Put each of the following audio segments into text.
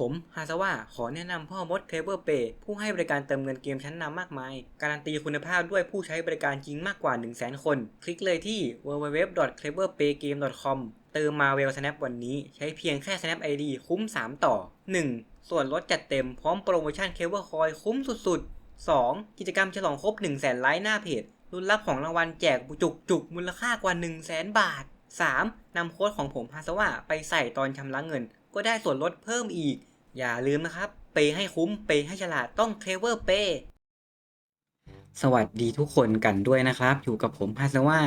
ผมฮาซาวะขอแนะนำพ่อมดเคเบิลเปผู้ให้บริการเติมเงินเกมชั้นนำมากมาย การันตีคุณภาพด้วยผู้ใช้บริการจริงมากกว่า 1 0 0 0 0แคน คลิกเลยที่ www.cleverpaygame.com เติมมาเวล Snap วันนี้ใช้เพียงแค่ Snap ID คุ้ม 3 ต่อ 1. ส่วนลดจัดเต็มพร้อมโปรโมชั่นเคเบิลคอยคุ้มสุดๆ 2. กิจกรรมฉลองครบ 1 0 0 0 0แสนไลค์หน้าเพจรุ่นรับของรางวัลแจกจุกจุกมูลค่ากว่า 1 0 0 0 0แสนบาท 3. นำโค้ดของผมฮาซาวะไปใส่ตอนชำระเงิน ก็ได้ส่วนลดเพิ่มอีก อย่าลืมนะครับ เปย์ให้คุ้ม เปย์ให้ฉลาด ต้องเคเวอร์เปย์สวัสดีทุกคนกันด้วยนะครับ อยู่กับผมฮาซาวะ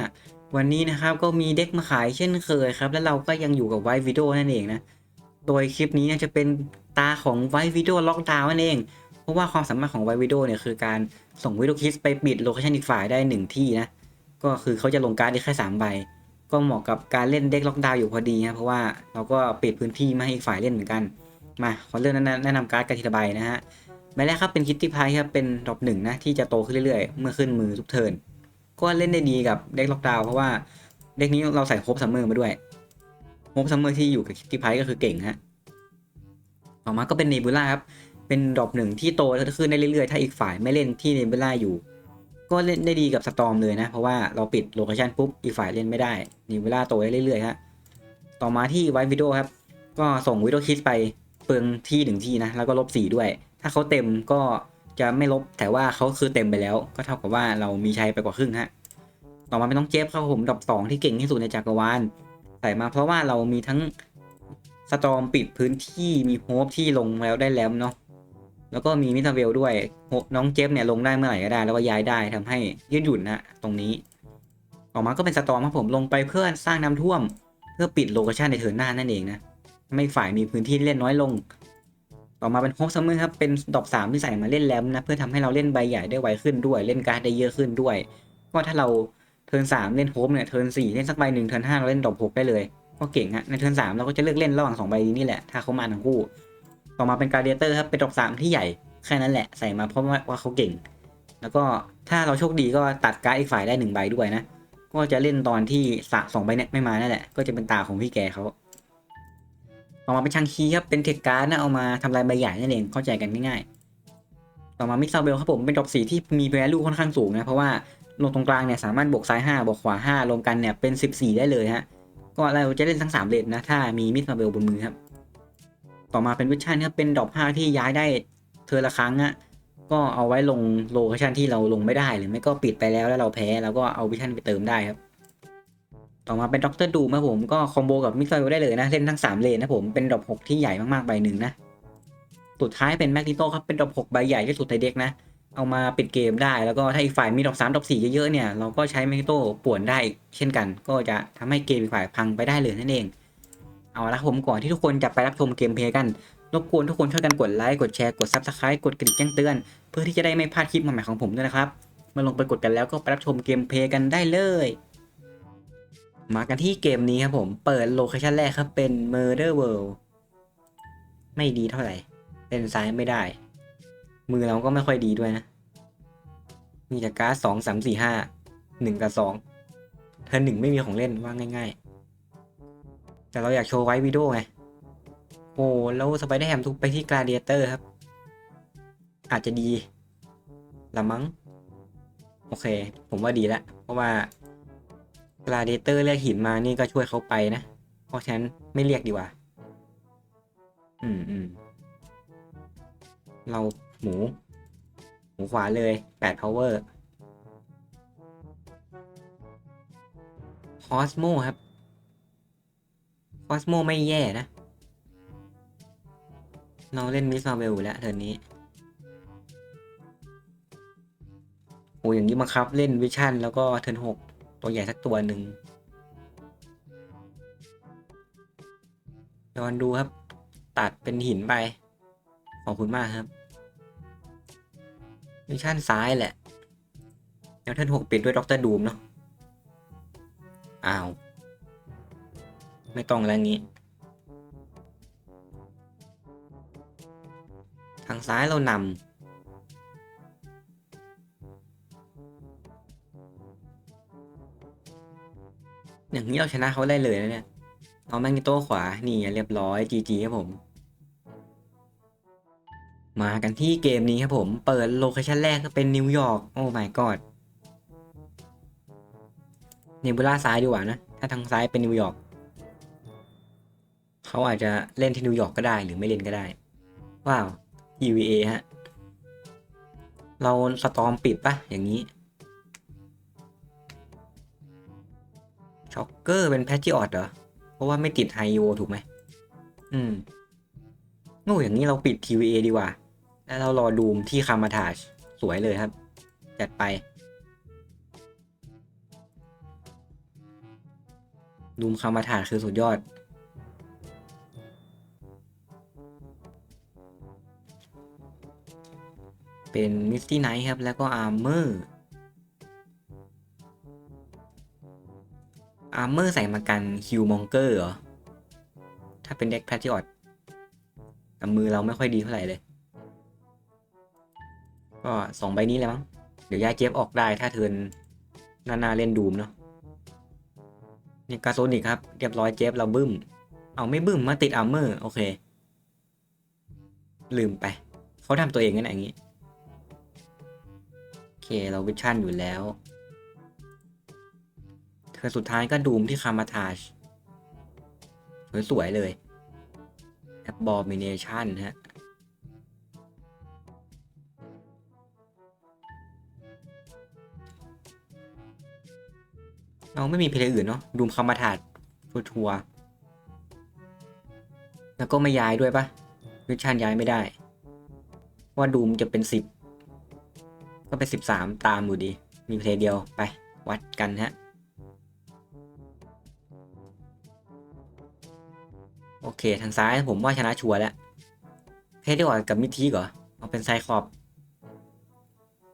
วันนี้นะครับก็มีเด็กมาขายเช่นเคยครับ แล้วเราก็ยังอยู่กับไววิดีโอนั่นเองนะ โดยคลิปนี้จะเป็นตาของไววิดีโอล็อกดาวน์นั่นเอง เพราะว่าความสามารถของไววิดีโอเนี่ยคือการส่งวิดีโอคลิปไปปิดโลเคชันอีกฝ่ายได้หนึ่งที่นะ ก็คือเขาจะลงการ์ดได้แค่3ใบ ก็เหมาะกับการเล่นเด็กล็อกดาวน์อยู่พอดีนะเพราะว่าเราก็ปิดพื้นที่ไม่ให้อีกฝ่ายเล่นเหมือนกัน มาขอเริ่มแนะนำการ์ดกันทีละใบนะฮะใบแรกครับเป็นคิตตี้พายครับเป็นดรอปหนึ่งนะที่จะโตขึ้นเรื่อยๆ เมื่อขึ้นมือทุกเทิร์นก็เล่นได้ดีกับเด็กล็อกดาวเพราะว่าเด็กนี้เราใส่โฮปซัมเมอร์มาด้วยโฮปซัมเมอร์ที่อยู่กับคิตตี้พายก็คือเก่งฮะต่อมาก็เป็นเนบูล่าครับเป็นดรอปหนึ่งที่โตขึ้นได้เรื่อยๆ ถ้าอีกฝ่ายไม่เล่นที่เนบูล่าอยู่ ก็เล่นได้ดีกับสตอมเลยนะ เพราะว่าเราปิดโลเคชันปุ๊บอีกฝ่ายเล่นไม่ได้เนบูล่าโตได้เรื่อยๆฮะต่อมาที่ไววิดโอครับก็ส่งวิดโอคิดไป เปลืองที่หนึ่งที่นะแล้วก็ลบสีด้วย ถ้าเขาเต็มก็จะไม่ลบแต่ว่าเขาคือเต็มไปแล้ว ก็เท่ากับว่าเรามีชัยไปกว่าครึ่งฮะต่อมาเป็นน้องเจฟครับผมดอกสองที่เก่งที่สุดในจักรวาลใส่มาเพราะว่าเรามีทั้งสตอมปิดพื้นที่มีโฮปที่ลงแล้วได้แล้วเนาะแล้วก็มีมิทาเวลด้วยน้องเจฟเนี่ยลงได้เมื่อไหร่ก็ได้ แล้วก็ย้ายได้ทำให้ยืดหยุ่นนะตรงนี้ต่อมาก็เป็นสตอมครับผมลงไปเพื่อสร้างน้ำท่วม เพื่อปิดโลเคชันในเทิร์นหน้านั่นเองนะ ไม่ฝ่ายมีพื้นที่เล่นน้อยลง ต่อมาเป็นโฮปซัมเมอร์ครับเป็นดอกสามที่ใส่มาเล่นแลมนะเพื่อทำให้เราเล่นใบใหญ่ได้ไวขึ้นด้วย เล่นการ์ดได้เยอะขึ้นด้วย ก็ถ้าเราเทิร์นสามเล่นโฮปเนี่ยเทิร์นสี่เล่นสักใบหนึ่งเทิร์นห้าเราเล่นดอกหกได้เลยก็เก่งฮะในเทิร์นสามเราก็จะเลือกเล่นระหว่างสองใบนี้แหละถ้าเขามาทั้งคู่ ต่อมาเป็นการเดเตอร์ครับเป็นดอกสามที่ใหญ่แค่นั้นแหละใส่มาเพราะว่าเขาเก่ง แล้วก็ถ้าเราโชคดีก็ตัดการ์ดอีกฝ่ายได้หนึ่งใบด้วยนะก็จะเล่นตอนที่สะสองใบเนี่ยไม่มานั่นแหละ ก็จะเป็นตาของพี่แกเขา ต่อมาเป็นชังคีครับ เป็นเทคการ์ดนะเอามาทำลายใบใหญ่นั่นเองเข้าใจกันง่ายๆ ต่อมามิซาเบลครับผมเป็นดอกสีที่มีแวลูค่อนข้างสูงนะ เพราะว่าลงตรงกลางเนี่ยสามารถบวกซ้าย 5 บวกขวา 5 รวมกันเนี่ยเป็น 14 ได้เลยฮะ ก็เราจะเล่นทั้ง 3เลนนะ ถ้ามีมิซาเบลบนมือครับ ต่อมาเป็นวิชั่นครับเป็นดอก5ที่ย้ายได้เทอละครั้งอะก็เอาไว้ลงโลเคชันที่เราลงไม่ได้หรือไม่ก็ปิดไปแล้วแล้วเราแพ้แล้วก็เอาวิชั่นไปเติมได้ครับ ต่อมาเป็นด็อกเตอร์ดูมาผมก็คอมโบกับมิกซ์ได้เลยนะ เล่นทั้ง 3 เลนนะผมเป็นดอก6ที่ใหญ่มากๆใบหนึ่งนะ สุดท้ายเป็นแมกนิโตครับเป็นดอก6ใบใหญ่ที่สุดในเด็กนะ เอามาปิดเกมได้แล้วก็ถ้าอีกฝ่ายมีดอก3ดอก4เยอะๆเนี่ยเราก็ใช้แมกนิโตป่วนได้เช่นกัน ก็จะทำให้เกมอีกฝ่ายพังไปได้เลยนั่นเอง เอาละผมก่อนที่ทุกคนจะไปรับชมเกมเพลย์กันรบกวนทุกคนช่วยกันกดไลค์กดแชร์กดซับสไครต์กดกระดิ่งแจ้งเตือน เพื่อที่จะได้ไม่พลาดคลิปใหม่ๆของผมด้วยนะครับมาลงไปกดกันแล้วก็ไปรับชมเกมเพลย์กันได้เลย มากันที่เกมนี้ครับผมเปิดโลเคชันแรกครับเป็น Murder World ไม่ดีเท่าไหร่เป็นซ้ายไม่ได้ มือเราก็ไม่ค่อยดีด้วยนะ มีแต่การ์ดสองสามสี่ห้าหนึ่งกับสองเธอหนึ่งไม่มีของเล่นว่าง่าย ๆ แต่เราอยากโชว์ไว้วิดีโอไงโอ้แล้วสไปเดอร์แฮมทุกไปที่กราเดียเตอร์ครับ อาจจะดีละมั้ง โอเค ผมว่าดีและเพราะว่า กราเดเตอร์เรียกหินมานี่ก็ช่วยเขาไปนะ เพราะฉะนั้นไม่เรียกดีกว่า อืมอืมเราหมู หมูขวาเลยแปด power คอสโมครับ คอสโมไม่แย่นะ เราเล่นมิสมาเวลแล้วเทิร์นนี้โอ้อย่างนี้บังคับเล่นวิชั่นแล้วก็เทิร์นหก ตัวใหญ่สักตัวหนึ่งย้อนดูครับ ตัดเป็นหินไป ขอบคุณมากครับ มิชชั่นซ้ายแหละ แล้วเทิร์นหกปิดด้วยด็อกเตอร์ดูมเนาะ อ้าว ไม่ต้องแล้วงี้ ทางซ้ายเรานำ อย่างนี้เราชนะเขาได้เลยนะเนี่ย เอาแมงนิโต้ขวา นี่เรียบร้อย GG ครับผม มากันที่เกมนี้ครับผม เปิดโลเคชันแรกก็เป็นนิวยอร์ก โอ้ my god เนบูล่าซ้ายดีกว่านะ ถ้าทางซ้ายเป็นนิวยอร์กเขาอาจจะเล่นที่นิวยอร์กก็ได้หรือไม่เล่นก็ได้ ว้าว EVA ฮะ เราสตอมปิดปะอย่างนี้ ช็อกเกอร์เป็นแพทจิออดเหรอ เพราะว่าไม่ติดไฮโอถูกไหม อืมโง่อย่างนี้เราปิด TVA ดีกว่า แล้วเรารอดูมที่คามาทาชสวยเลยครับ จัดไป ดูมคามาทาชคือสุดยอด เป็นมิสตี้ไนท์ครับ แล้วก็อาร์เมอร์ อาร์เมอร์ใส่มากันฮิวมองเกอร์เหรอ ถ้าเป็นเด็กแพทริออตแต่มือเราไม่ค่อยดีเท่าไหร่เลย ก็สองใบนี้แหละมั้ง เดี๋ยวย้ายเจฟออกได้ถ้าเทิร์นหน้าเล่นดูมเนาะนี่กาโซนิกครับ เรียบร้อยเจฟเราบึ้ม เอาไม่บึ้มมาติดอาร์เมอร์ โอเค ลืมไป เขาทำตัวเองกันอย่างนี้ โอเค เราวิชั่นอยู่แล้ว เธอสุดท้ายก็ดูมที่คามาทาชสวยๆเลยแอปบอมิเนชันฮะเราไม่มีเพลย์อื่นเนาะดูมคามาทาชชัวร์แล้วก็ไม่ย้ายด้วยปะวิชันย้ายไม่ได้ ว่าดูมจะเป็นสิบก็เป็นสิบสามตามอยู่ดี มีเพลย์เดียวไปวัดกันฮะ โอเค ทางซ้ายผมว่าชนะชัวร์แล้วเพชรดีกว่ากับมิทีเหรอเอาเป็นไซคอป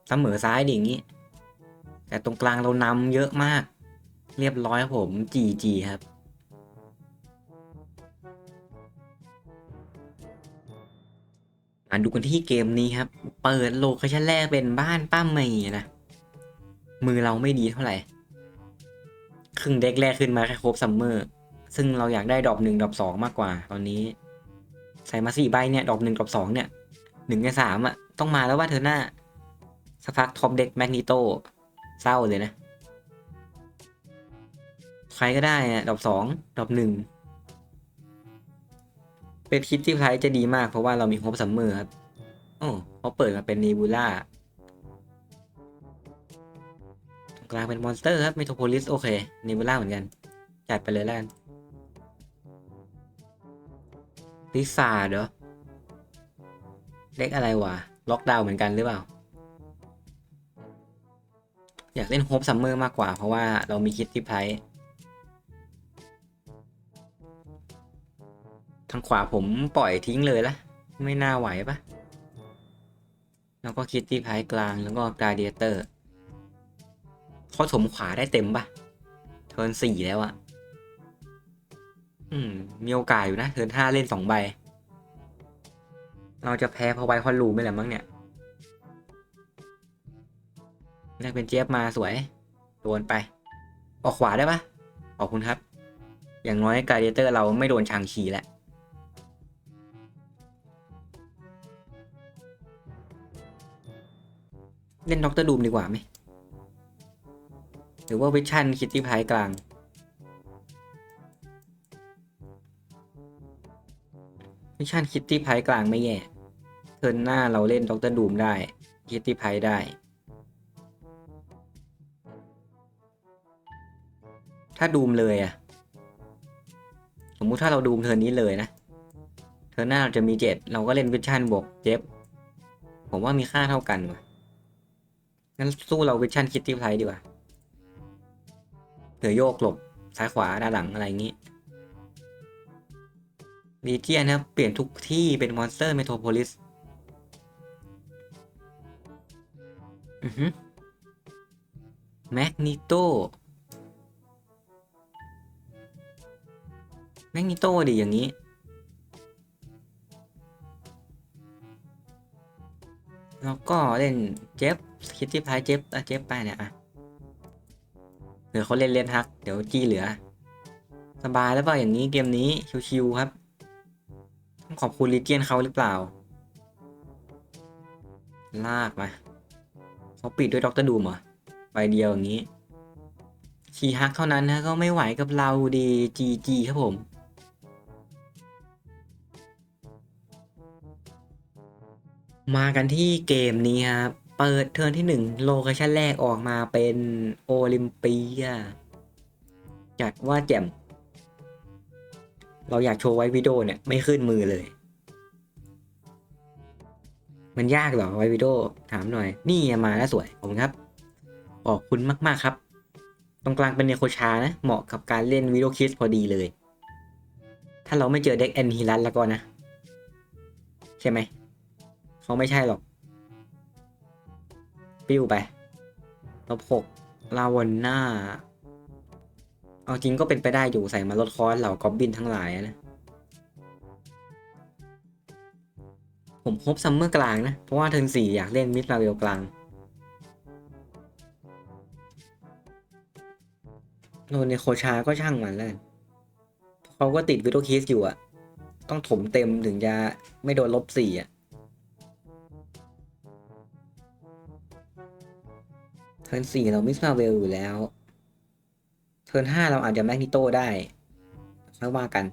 เสมอซ้ายดิอย่างนี้ แต่ตรงกลางเรานำเยอะมาก เรียบร้อยครับผมจีจีครับมาดูกันที่เกมนี้ครับ เปิดโลเคชั่นแรกเป็นบ้านป้าเมย์นะ มือเราไม่ดีเท่าไหร่ ครึ่งเด็กแรกขึ้นมาแค่ครบซัมเมอร์ ซึ่งเราอยากได้ดอกหนึ่งดอกสองมากกว่า ตอนนี้ ใส่มาสี่ใบเนี่ยดอกหนึ่งดอกสองเนี่ยหนึ่งในสามอะต้องมาแล้วว่าเธอหน้าสักพักท็อปเด็กแมกนิโตเศร้าเลยนะ ใครก็ได้อะดอกสองดอกหนึ่งเป็นคิดที่ไพร์จะดีมากเพราะว่าเรามีโฮปซัมเมอร์ครับโอ้เขาเปิดมาเป็นเนบูล่าตรงกลางเป็นมอนสเตอร์ครับเมโทรโพลิสโอเคเนบูล่าเหมือนกัน จัดไปเลยแล้วกัน ลิซ่าเด้อเล็กอะไรวะ ล็อกดาวน์เหมือนกันหรือเปล่า อยากเล่นโฮปซัมเมอร์มากกว่า เพราะว่าเรามีคิดที่ไพท์ทางขวาผมปล่อยทิ้งเลยละ ไม่น่าไหวปะแล้วก็คิดที่ไพท์กลางแล้วก็กาเดียเตอร์เขาถมขวาได้เต็มปะเทิร์นสี่แล้วอะ อืม มีโอกาสอยู่นะเทิร์นห้าเล่นสองใบ เราจะแพ้เพราะไวคอนลูไม่แหละมั้งเนี่ยแรกเป็นเจี๊ยบมาสวยโดนไป ออกขวาได้ปะขอบคุณครับ อย่างน้อยกาเดเตอร์เราไม่โดนชางชีแล้วเล่นด็อกเตอร์ดูมดีกว่าไหม หรือว่าวิชั่นคิตตี้พายกลาง วิชั่นคิตตี้พายกลางไม่แย่ เทิร์นหน้าเราเล่นด็อกเตอร์ดูมได้คิตตี้พายได้ ถ้าดูมเลยอะสมมุติถ้าเราดูมเทิร์นนี้เลยนะ เทิร์นหน้าเราจะมีเจ็ดเราก็เล่นวิชั่นบวกเจ็บผมว่ามีค่าเท่ากันว่ะงั้นสู้เราวิชั่นคิตตี้ไพรดีกว่าเผื่อโยกหลบซ้ายขวาด้านหลังอะไรอย่างนี้ ลีเจียนนะครับ เปลี่ยนทุกที่เป็นมอนสเตอร์เมโทรโพลิสอือฮึแมกนิโตแมกนิโตดิอย่างนี้ แล้วก็เล่นเจฟคิดที่พายเจฟอะเจฟไปเนี่ยอะเดี๋ยวเขาเล่นเล่นฮัก เดี๋ยวจี้เหลือ สบายแล้วเปล่าอย่างนี้เกมนี้ชิวๆครับ ขอบคุณลีเจียนเขาหรือเปล่า ลากมาเขาปิดด้วยด็อกเตอร์ดูมเหรอใบเดียวอย่างนี้ชีฮักเท่านั้นนะก็ไม่ไหวกับเราดีจีจีครับผม มากันที่เกมนี้ครับเปิดเทิร์นที่หนึ่งโลเคชั่นแรกออกมาเป็นโอลิมเปียจัดว่าแจ่ม เราอยากโชว์ไว้วิดีโอเนี่ยไม่ขึ้นมือเลย มันยากเหรอไว้วิดีโอถามหน่อย นี่มาแล้วสวยผมครับ ขอบคุณมาก ๆ ครับ ตรงกลางเป็นเนโคชานะ เหมาะกับการเล่นวิดีโอคิสพอดีเลย ถ้าเราไม่เจอเด็กแอนฮิลันแล้วก็นะ ใช่ไหม เขาไม่ใช่หรอก ปิ้วไปลบหกลาวันหน้า เอาจริงก็เป็นไปได้อยู่ใส่มาลดคอสเหล่ากอบบินทั้งหลายนะ ผมครบซัมเมอร์กลางนะ เพราะว่าเทิร์นสี่อยากเล่นมิดลาเวลกลางโดนในโคชาก็ช่างมันแล้วเขาก็ติดวิโอคิสอยู่อะต้องถมเต็มถึงจะไม่โดนลบสี่อะเทิร์นสี่เรามิสมาเวลอยู่แล้ว เทิร์นห้าเราอาจจะแมกนิโตได้ค่อยว่ากัน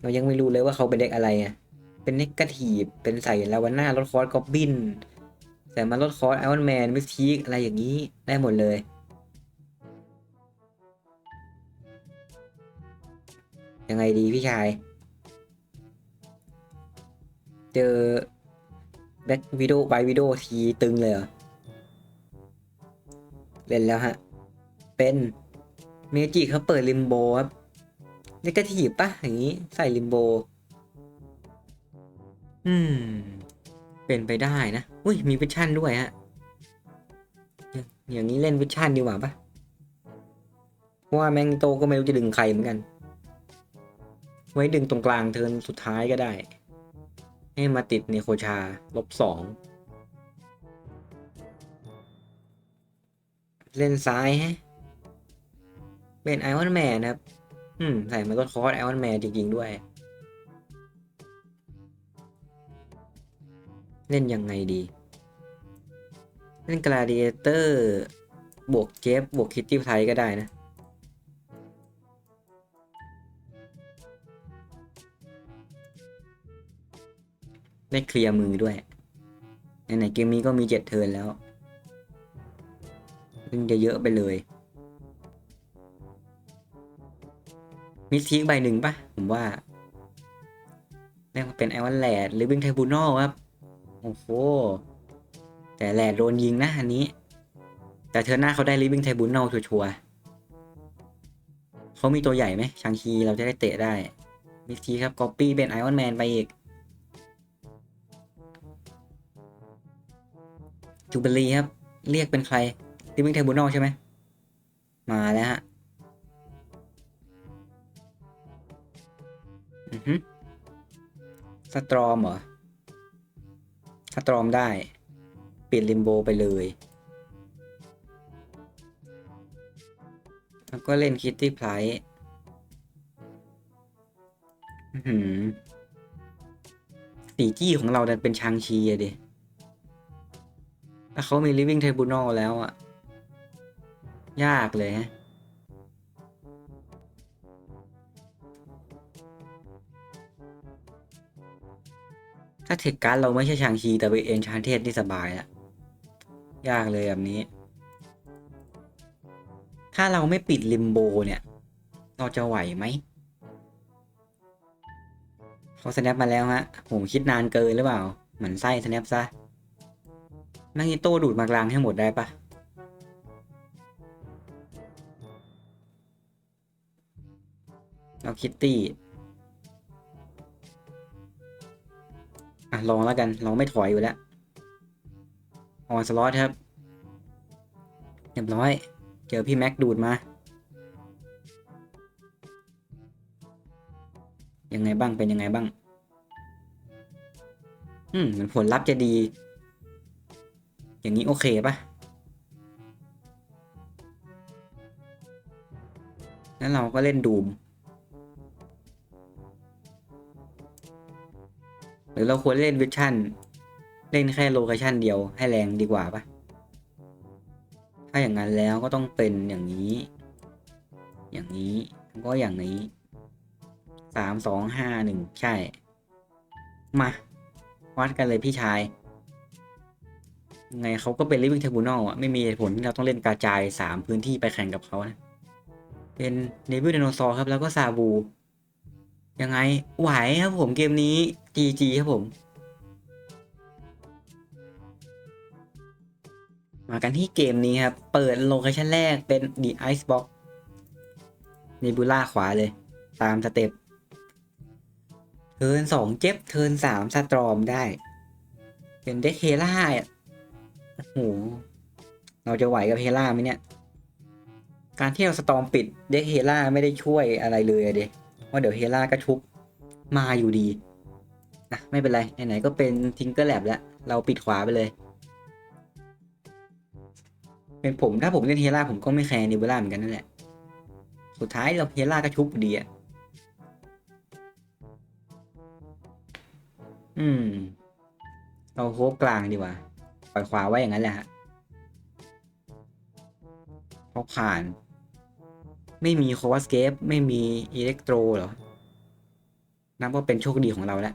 เรายังไม่รู้เลยว่าเขาเป็นเด็กอะไรอะเป็นเนกาทีฟเป็นใส่ลาวาน่าลดคอร์สกอบบินแต่มาลดคอร์สไอรอนแมนมิสทีกอะไรอย่างนี้ได้หมดเลยยังไงดีพี่ชาย เจอแบ็กวิดีโอไปวิดีโอทีตึงเลยเหรอ เล่นแล้วฮะ เป็นเมจิเขาเปิดลิมโบครับเนกาทีฟปะอย่างนี้ใส่ลิมโบ อืม เป็นไปได้นะ อุ้ยมีวิชั่นด้วยฮะ อย่างนี้เล่นวิชั่นดีกว่าปะเพราะว่าแมงโตก็ไม่รู้จะดึงใครเหมือนกัน ไว้ดึงตรงกลางเทินสุดท้ายก็ได้ ให้มาติดในโคชาลบสอง เล่นซ้ายฮะ เป็นไอ o อนแมนครับ อืม ใส่มาลดคอร์สไอ o อนแมนจริงๆด้วย เล่นยังไงดี เล่นกลาดิเอเตอร์ บวกเจฟบวกคิตตี้ไทก็ได้นะได้เคลียร์มือด้วยไหนเกมนี้ก็มีเจ็ดเทิร์นแล้ว ซึ่งจะเยอะไปเลย มิสทีกใบหนึ่งปะผมว่าเรียกว่าเป็นไอวันแลดหรือบิงไทบูนอลครับ โอ้โห แต่แลดโดนยิงนะอันนี้ แต่เธอหน้าเขาได้ลิฟ i ิ g งไทบูนอลชัวร์เขามีตัวใหญ่ไหมชังคีเราจะได้เตะได้ มิสทีครับก๊อปปี้เป็นไอออนแมนไปอีกจูเบลีครับ เรียกเป็นใคร ลิฟ i ิ g งไทบูนอลใช่ไหม มาแล้วฮะ อือฮึสตรอมเหรอ สตรอมได้ ปิดลิมโบไปเลย แล้วก็เล่นคิตตี้ไพร์สีจี้ของเราดันเป็นชางชีอะดิถ้าเขามี living tribunal แล้วอะ ยากเลยฮะถ้าเทคการ์ดเราไม่ใช่ชางชีแต่เป็นเอนชานเทสนี่สบายละยากเลยแบบนี้ ถ้าเราไม่ปิดลิมโบเนี่ย เราจะไหวไหมเขาสแนปมาแล้วฮะผมคิดนานเกินหรือเปล่า เหมือนไส้สแนปซะแมงนิโต้ดูดมากลางให้หมดได้ปะ เราคิตตี้อะลองแล้วกันเราไม่ถอยอยู่แล้วออนสล็อตครับเรียบร้อย เจอพี่แม็กดูดมา ยังไงบ้างเป็นยังไงบ้าง อืมเหมือนผลลัพธ์จะดี อย่างนี้โอเคปะแล้วเราก็เล่นดูม หรือเราควรเล่นวิชั่นเล่นแค่โลเคชันเดียวให้แรงดีกว่าปะถ้าอย่างนั้นแล้วก็ต้องเป็นอย่างนี้ อย่างนี้แล้วก็อย่างนี้สามสองห้าหนึ่งใช่ มา วัดกันเลยพี่ชายยังไงเขาก็เป็น living tribunal อะ ไม่มีผลที่เราต้องเล่นกระจายสามพื้นที่ไปแข่งกับเขานะ เป็นเนวิลไดโนซอร์ครับ แล้วก็ซาบู ยังไงไหวครับผมเกมนี้ GG ครับผม มากันที่เกมนี้ครับ เปิดโลเคชันแรกเป็น The Ice Box เนบูล่าขวาเลย ตามสเต็ปเทิร์นสองเจ็บเทิร์นสามสตรอมได้ เป็นเด็กเฮล่าอะโอ้โห เราจะไหวกับเฮล่าไหมเนี่ย การที่เราสตอมปิดเด็กเฮล่าไม่ได้ช่วยอะไรเลยเดะ เพราเดี๋ยวเฮล่าก็ชุบมาอยู่ดีอะไม่เป็นไร ไหนๆก็เป็นทิงเกอร์แลบแล้ว เราปิดขวาไปเลย เป็นผมถ้าผมเล่นเฮล่าผมก็ไม่แคร์นิเบล่าเหมือนกันนั่นแหละ สุดท้ายเราเฮล่าก็ชุบดีอะอืม เราโคบกลางดีกว่า ปล่อยขวาไว้อย่างนั้นแหละฮะเพราผ่าน ไม่มีโควาสเกปไม่มีอิเล็กโตรเหรอ นับว่าเป็นโชคดีของเราแล้ว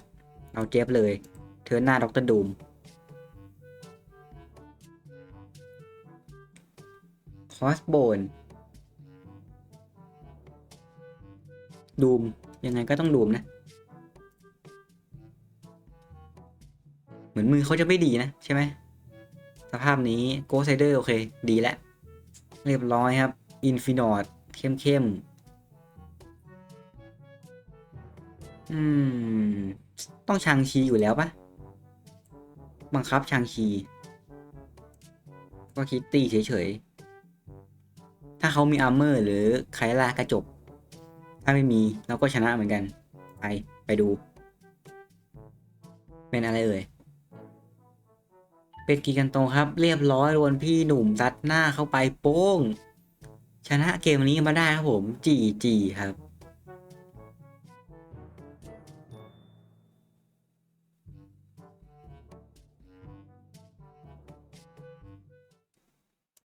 เราเจ็บเลยเทินหน้าด็อกเตอร์ดูมคอสโบนดูม ยังไงก็ต้องดูมนะ เหมือนมือเขาจะไม่ดีนะ ใช่ไหม สภาพนี้โกไซเดอร์โอเค ดีแล้ว เรียบร้อยครับ อินฟินอด เข้มเข้มอืม ต้องชางชีอยู่แล้วปะบังคับชางชี ก็คิดตีเฉยๆ ถ้าเขามีอาร์เมอร์ หรือไคลากระจก ถ้าไม่มีเราก็ชนะเหมือนกัน ไป ไปดู เป็นอะไรเอ่ยเป็นกีกันโตครับ เรียบร้อยโดนพี่หนุ่มซัดหน้าเข้าไปโป้ง ชนะเกมนี้มาได้ครับผมจีจีครับ